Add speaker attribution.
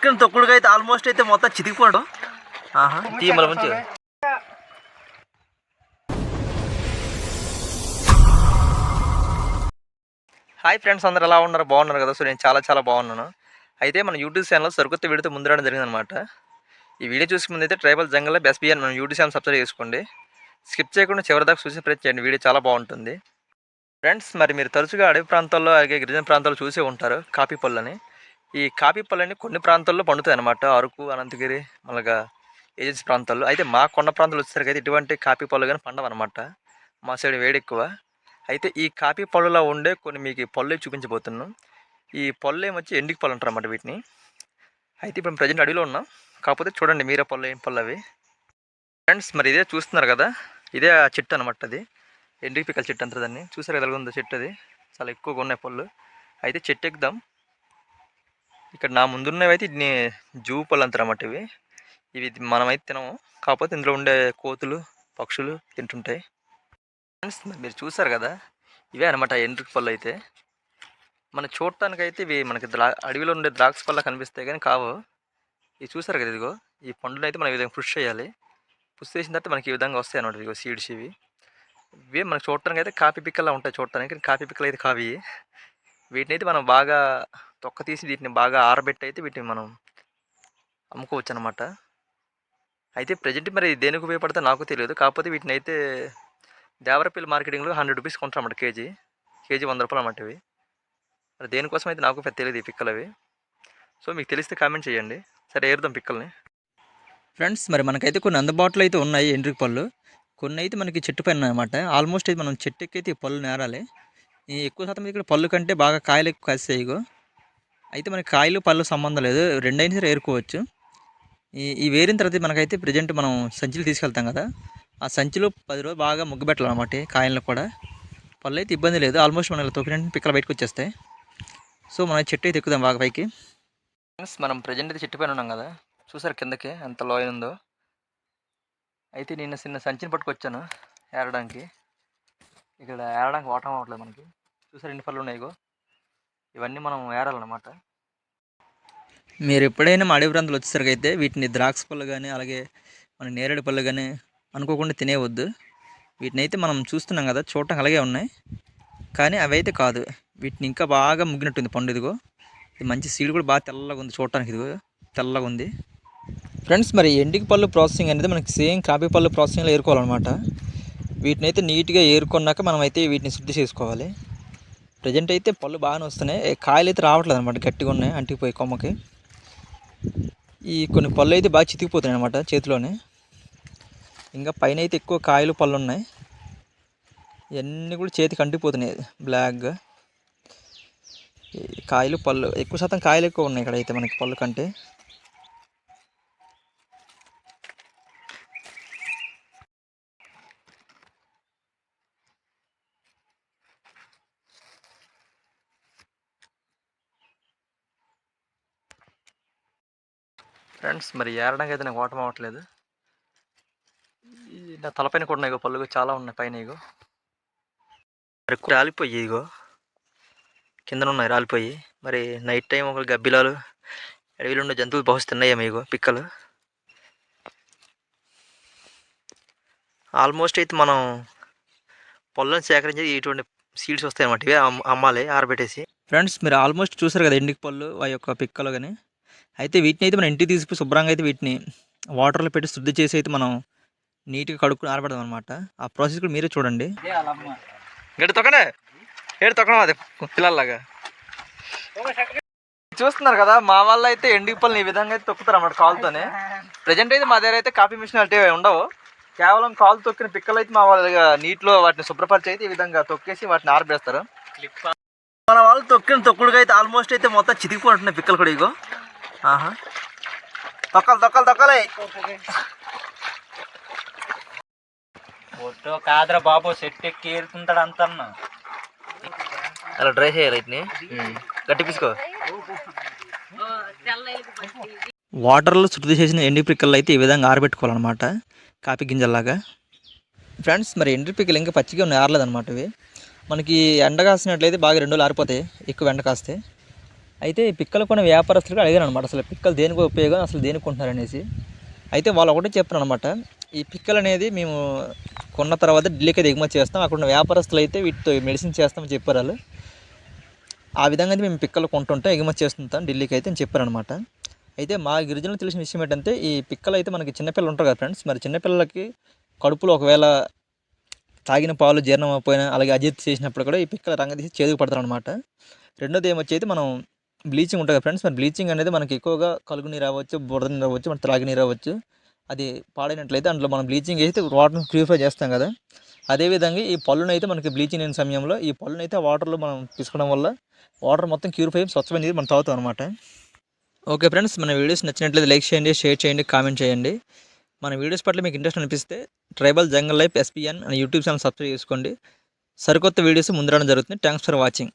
Speaker 1: ఇక్కడ తొక్కుడుగా అయితే ఆల్మోస్ట్ అయితే మొత్తం చితికిపోవడం ఆహా తీయమల మంచి హాయ్ ఫ్రెండ్స్ అందరు ఎలా ఉన్నారు? బాగున్నారు కదా? సో నేను చాలా చాలా బాగున్నాను. అయితే మన యూట్యూబ్ ఛానల్ సరికొత్త వీడియోతో ముందు రావడం జరిగిందనమాట ఈ వీడియో చూసే ముందు అయితే ట్రైబల్ జంగల్ బియ్యాన్ని మన యూట్యూబ్ ఛానల్ సబ్స్క్రైబ్ చేసుకోండి. స్కిప్ చేయకుండా చివరి దాకా చూసి ప్రయత్నం చేయండి. వీడియో చాలా బాగుంటుంది. ఫ్రెండ్స్ మరి మీరు తరచుగా అడవి ప్రాంతాల్లో అలాగే గిరిజన ప్రాంతాల్లో చూసే ఉంటారు కాపీ పళ్ళని. ఈ కాఫీ పళ్ళని కొన్ని ప్రాంతాల్లో పండుతాయి అనమాట అరకు అనంతగిరి మళ్ళగా ఏజెన్సీ ప్రాంతాల్లో. అయితే మా కొండ ప్రాంతాలు వచ్చేసరికి అయితే ఇటువంటి కాఫీ పళ్ళు కానీ పండవన్నమాట. మా సైడ్ వేడి ఎక్కువ. అయితే ఈ కాఫీ పళ్ళులో ఉండే కొన్ని మీకు పళ్ళు చూపించబోతున్నాం ఈ పళ్ళు ఏమొచ్చి ఎండికి పళ్ళు అంటారు అన్నమాట వీటిని. అయితే ఇప్పుడు ప్రజెంట్ అడవిలో ఉన్నాం. కాకపోతే చూడండి మీరే పళ్ళు ఏం పళ్ళు అవి. ఫ్రెండ్స్ మరి ఇదే చూస్తున్నారు కదా? ఇదే ఆ చెట్టు అనమాట అది. ఎండికి పిక్కల చెట్టు అంటారు దాన్ని. చూసారు కదా ఉందో చెట్టు అది. చాలా ఎక్కువగా ఉన్నాయి పళ్ళు. అయితే చెట్టు ఎక్కుదాం. ఇక్కడ నా ముందున్నవి అయితే ఇన్ని జూ పళ్ళు అంటారు అన్నమాట ఇవి. ఇవి మనమైతే తినము. కాకపోతే ఇందులో ఉండే కోతులు పక్షులు తింటుంటాయి. ఫ్రెండ్స్ మీరు చూసారు కదా? ఇవే అనమాట ఎండ్రిక్ పళ్ళు అయితే. మన చూడటానికైతే ఇవి మనకి ద్రా అడవిలో ఉండే ద్రాక్ష పళ్ళ కనిపిస్తాయి కానీ కావు. ఇవి చూసారు కదా ఇదిగో? ఈ పండుని అయితే మనం ఈ విధంగా పుష్ చేయాలి. పుష్ చేసిన తర్వాత మనకి ఈ విధంగా వస్తాయి అనమాట ఇదిగో సీడ్స్ ఇవి. ఇవే మనకు చూడటానికి అయితే కాఫీ పిక్కలా ఉంటాయి చూడటానికి. కానీ కాఫీ పిక్కలు అయితే కావి వీటిని అయితే మనం బాగా తొక్క తీసి వీటిని బాగా ఆరబెట్టి అయితే వీటిని మనం అమ్ముకోవచ్చు అనమాట అయితే ప్రజెంట్ మరి దేనికి ఉపయోగపడతా నాకు తెలియదు. కాకపోతే వీటిని అయితే దేవరపల్లి మార్కెటింగ్లో హండ్రెడ్ రూపీస్ కొంటారు అన్నమాట కేజీ. కేజీ వంద రూపాయలు అన్నమాట ఇవి. మరి దేనికోసం అయితే నాకు పెద్ద తెలియదు ఈ పిక్కలు అవి. సో మీకు తెలిస్తే కామెంట్ చేయండి. సరే ఏరుదాం పిక్కల్ని. ఫ్రెండ్స్ మరి మనకైతే కొన్ని అందుబాటులో అయితే ఉన్నాయి ఎండ్రిక పళ్ళు. కొన్ని అయితే మనకి చెట్టు పైన అనమాట ఆల్మోస్ట్ అయితే మనం చెట్టుకి అయితే ఈ పళ్ళు నేరాలి. ఎక్కువ శాతం ఇక్కడ పళ్ళు కంటే బాగా కాయలు ఎక్కువ కాసేయగో అయితే మనకి కాయలు పళ్ళు సంబంధం లేదు. రెండైనా సరే ఏరుకోవచ్చు. ఈ ఈ వేరిన తర్వాత మనకైతే ప్రజెంట్ మనం సంచులు తీసుకెళ్తాం కదా. ఆ సంచిలో పది రోజులు బాగా ముగ్గు పెట్టాలన్నమాట కాయలను కూడా. పళ్ళు అయితే ఇబ్బంది లేదు. ఆల్మోస్ట్ మనం ఇలా పిక్కలు బయటకు వచ్చేస్తాయి. సో మనం చెట్టు అయితే ఎక్కుదాం. బాగా పైకి. మనం ప్రజెంట్ అయితే చెట్టు పైన ఉన్నాం కదా. చూసారు కిందకి ఎంత లోయ ఉందో. అయితే నిన్న చిన్న సంచిని పట్టుకొచ్చాను ఏరడానికి. ఇక్కడ ఏరడానికి వాటం అవ్వట్లేదు మనకి. చూసారు ఎన్ని పళ్ళు ఉన్నాయి ఇవన్నీ మనం ఏరాలన్నమాట. మీరు ఎప్పుడైనా మా అడవి ప్రాంతాలు వచ్చేసరికి అయితే వీటిని ద్రాక్ష పళ్ళు కానీ అలాగే మన నేరేడు పళ్ళు కానీ అనుకోకుండా తినేవద్దు వీటిని అయితే మనం చూస్తున్నాం కదా చూడటం అలాగే ఉన్నాయి. కానీ అవి అయితే కాదు. వీటిని ఇంకా బాగా ముగ్గినట్టుంది పండు ఇదిగో. ఇది మంచి సీడ్ కూడా బాగా తెల్లగా ఉంది చూడటానికి ఇదిగో. తెల్లగా ఉంది. ఫ్రెండ్స్ మరి ఎండికి పళ్ళు ప్రాసెసింగ్ అనేది మనకి సేమ్ కాపీ పళ్ళు ప్రాసెసింగ్లో ఏరుకోవాలన్నమాట. వీటిని అయితే నీట్గా ఏరుకున్నాక మనం అయితే వీటిని శుద్ధి చేసుకోవాలి. ప్రజెంట్ అయితే పళ్ళు బాగానే వస్తున్నాయి. కాయలు అయితే రావట్లేదు అనమాట గట్టిగా ఉన్నాయి అంటికిపోయి కొమ్మకి. ఈ కొన్ని పళ్ళు అయితే బాగా చితికిపోతున్నాయి అనమాట చేతిలోనే. ఇంకా పైన అయితే ఎక్కువ కాయలు పళ్ళు ఉన్నాయి. ఇవన్నీ కూడా చేతికి అంటిపోతున్నాయి బ్లాక్గా కాయలు పళ్ళు ఎక్కువ శాతం కాయలు ఎక్కువ ఉన్నాయి ఇక్కడ అయితే మనకి పళ్ళు కంటే. ఫ్రెండ్స్ మరి ఏరడానికి అయితే నాకు ఓటం అవ్వట్లేదు. నా తలపైన కూడా ఉన్నాయి ఇగో పళ్ళు చాలా ఉన్నాయి పైన ఇగో. మరి రాలిపోయి ఇగో. కింద ఉన్నాయి రాలిపోయి. మరి నైట్ టైం ఒక గబ్బిలాలు అడవిలో ఉన్న జంతువులు బహుశా తిన్నాయేమో ఇగో పిక్కలు. ఆల్మోస్ట్ అయితే మనం పళ్ళను సేకరించి ఇటువంటి సీడ్స్ వస్తాయి అన్నమాట ఇవి అమ్మాలి ఆరబెట్టేసి. ఫ్రెండ్స్ మీరు ఆల్మోస్ట్ చూసారు కదా ఎండికి పళ్ళు ఆ యొక్క పిక్కలు కానీ అయితే వీటిని అయితే మనం ఇంటికి తీసుకుని శుభ్రంగా అయితే వీటిని వాటర్లో పెట్టి శుద్ధి చేసి అయితే మనం నీట్గా కడుక్కుని ఆరబెడదాం అనమాట ఆ ప్రాసెస్ కూడా మీరే చూడండి. గడి తొక్కనే. ఏడు తొక్కడం అది పిల్లల్లాగా. చూస్తున్నారు కదా మా వాళ్ళు అయితే ఎండి పళ్ళు ఈ విధంగా అయితే తొక్కుతారు అన్నమాట కాలుతోనే. ప్రజెంట్ అయితే మా దగ్గర అయితే కాఫీ మిషన్ అంటే ఉండవు. కేవలం కాలు తొక్కిన పిక్కలు అయితే మా వాళ్ళ నీటిలో వాటిని శుభ్రపరిచి అయితే ఈ విధంగా తొక్కేసి వాటిని ఆరబేస్తారు మన వాళ్ళు తొక్కిన తొక్కుడుగా అయితే ఆల్మోస్ట్ అయితే మొత్తం చితికిపోతున్నాయి పిక్కలు కూడా ఇగో. ఆహా. తొక్కలు తొక్కలు తొక్కలే.
Speaker 2: ఫోటో కాదురా బాబు సెట్ ఎక్కి ఏరుతుంటాడు అంత
Speaker 1: అలా డ్రై చేయాలి వీటిని గట్టి పిసుకో. వాటర్లో శుద్ధి చేసిన ఎండి పిక్కలు అయితే ఈ విధంగా ఆరబెట్టుకోవాలన్నమాట. కాపీ గింజల్లాగా. ఫ్రెండ్స్ మరి ఎండి పిక్కలు ఇంకా పచ్చిగా ఉన్నాయి ఆరలేదన్నమాట ఇవి. మనకి ఎండ కాసినట్లయితే బాగా రెండు రోజులు ఆరిపోతాయి ఎక్కువ ఎండ కాస్తే. అయితే ఈ పిక్కలు కొన్ని వ్యాపారస్తులుగా అడిగారు అనమాట అసలు పిక్కలు దేనికి ఉపయోగం అసలు దేనికి కొంటున్నారు అనేసి. అయితే వాళ్ళు ఒకటే చెప్పారు అనమాట ఈ పిక్కలు అనేది మేము కొన్న తర్వాత ఢిల్లీకి అయితే ఎగుమతి చేస్తాం. అక్కడ ఉన్న వ్యాపారస్తులు అయితే వీటితో మెడిసిన్ చేస్తామని చెప్పారు వాళ్ళు. ఆ విధంగా అయితే మేము పిక్కలు కొంటుంటాం ఎగుమతి చేస్తుంటాం ఢిల్లీకి అయితే అని చెప్పారనమాట అయితే మా గిరిజనులు తెలిసిన విషయం ఏంటంటే ఈ పిక్కలు అయితే మనకి చిన్నపిల్లలు ఉంటారు కదా ఫ్రెండ్స్. మరి చిన్నపిల్లలకి కడుపులో ఒకవేళ తాగిన పాలు జీర్ణం అయిపోయినా అలాగే అజీర్తి చేసినప్పుడు కూడా ఈ పిక్కల రంగ తీసి చేదుకు పడతారు అనమాట రెండోది ఏమొచ్చి అయితే మనం బ్లీచింగ్ ఉంటుంది ఫ్రెండ్స్ మరి బ్లీచింగ్ అనేది మనకి ఎక్కువగా కలుగు నీరు అవ్వచ్చు బురద నీరు అవ్వచ్చు మన త్రాగి నీరు అవ్వచ్చు. అది పాడైనట్లయితే అందులో మనం బ్లీచింగ్ వేస్తే వాటర్ని ప్యూరిఫై చేస్తాం కదా. అదేవిధంగా ఈ పళ్ళును అయితే మనకి బ్లీచింగ్ అయిన సమయంలో ఈ పళ్ళును అయితే వాటర్లో మనం తీసుకోవడం వల్ల వాటర్ మొత్తం ప్యూరిఫై స్వచ్ఛమైన నీరు మనం తాగుతాం అనమాట ఓకే ఫ్రెండ్స్ మన వీడియోస్ నచ్చినట్లయితే లైక్ చేయండి షేర్ చేయండి కామెంట్ చేయండి. మన వీడియోస్ పట్ల మీకు ఇంట్రెస్ట్ అనిపిస్తే ట్రైబల్ జంగల్ లైఫ్ ఎస్పీఎన్ అనే యూట్యూబ్ ఛానల్ సబ్స్క్రైబ్ చేసుకోండి. సరికొత్త వీడియోస్ ముందు రావడం జరుగుతుంది. Thanks for watching.